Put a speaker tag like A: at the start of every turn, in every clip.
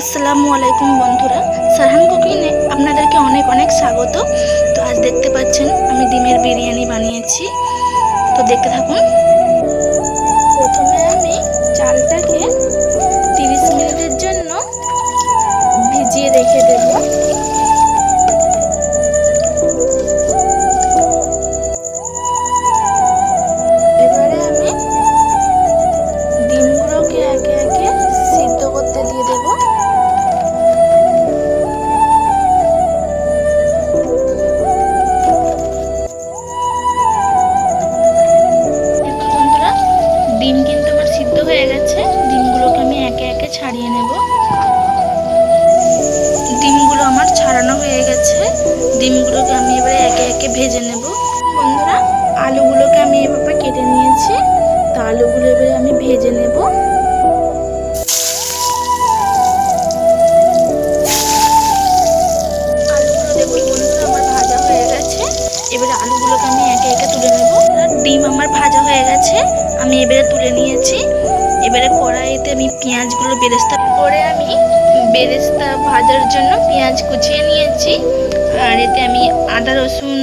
A: আসসালামু আলাইকুম বন্ধুরা। সারহান কুকিংয়ে আপনাদেরকে অনেক অনেক স্বাগত। তো আজ দেখতে পাচ্ছেন, আমি ডিমের বিরিয়ানি বানিয়েছি। তো দেখতে থাকুন। আমি এবারে তুলে নিয়েছি। এবারে কড়াইতে আমি পেঁয়াজগুলো বেরেস্তা করে আমি বেরেস্তা ভাজার জন্য পেঁয়াজ কুচিয়ে নিয়েছি। আর এতে আমি আদা রসুন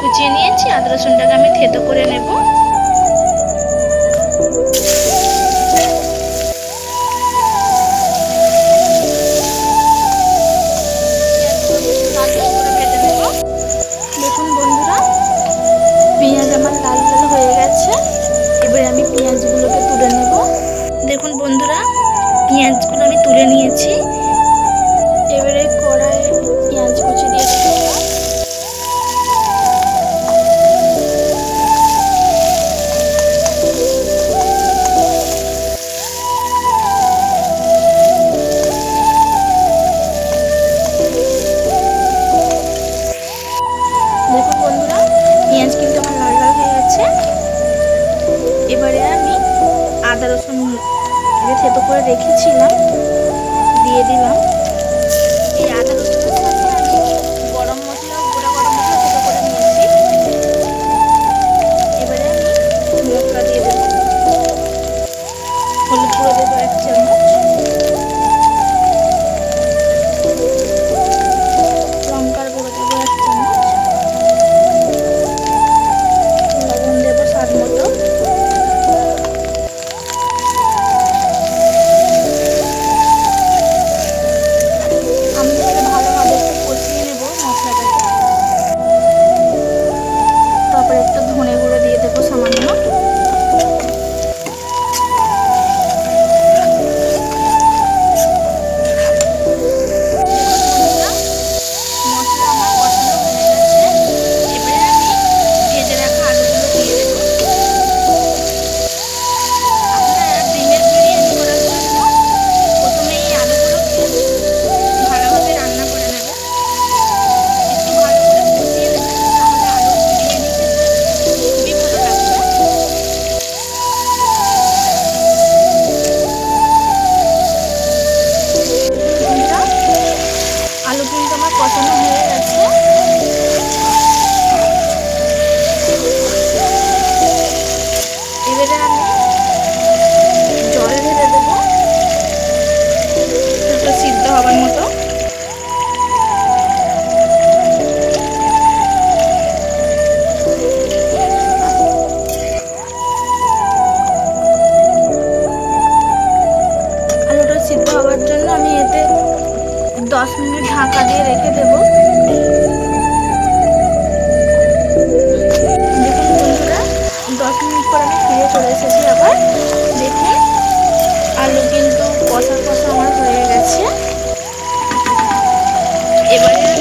A: কুচিয়ে নিয়েছি। আদা রসুনটাকে আমি থেতো করে নেব। e আদা রসুন যে থেতো করে রেখেছিলাম দিয়ে দিলাম। এই আদা রসুন দশ মিনিট ঢাকা দিয়ে রেখে দেব। দশ মিনিট পর আমি ফিরে চলে এসেছি আবার। দেখে আলু কিন্তু কষা কষা আমার হয়ে গেছে। এবারে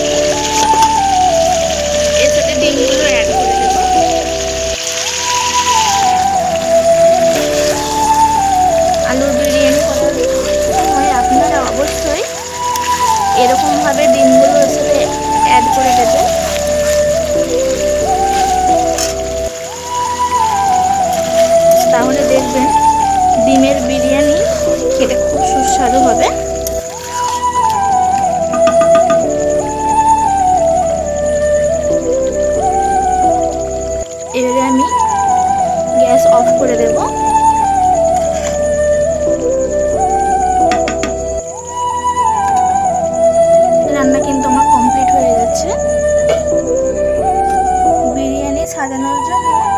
A: করে দেবো তাহলে দেখবেন ডিমের বিরিয়ানি খেতে খুব সুস্বাদু হবে। এবারে আমি গ্যাস অফ করে দেবো। সাজানোর জন্য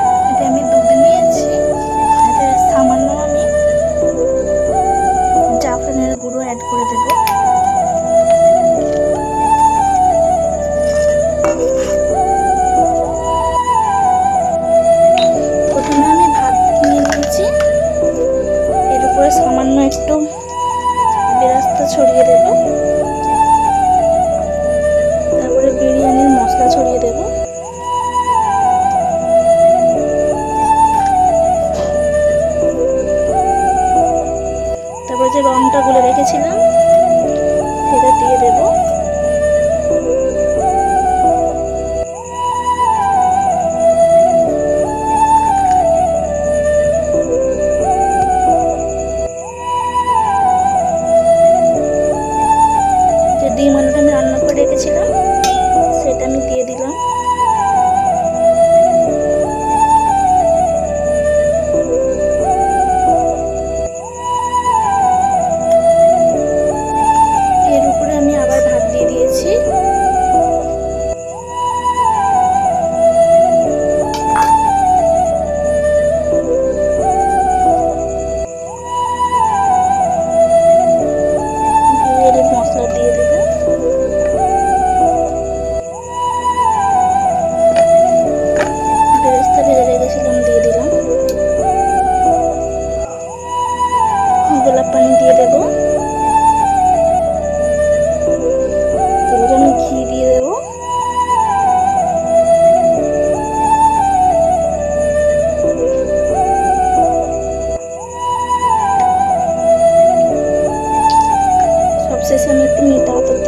A: শেষে আমি একটু দমে দিয়ে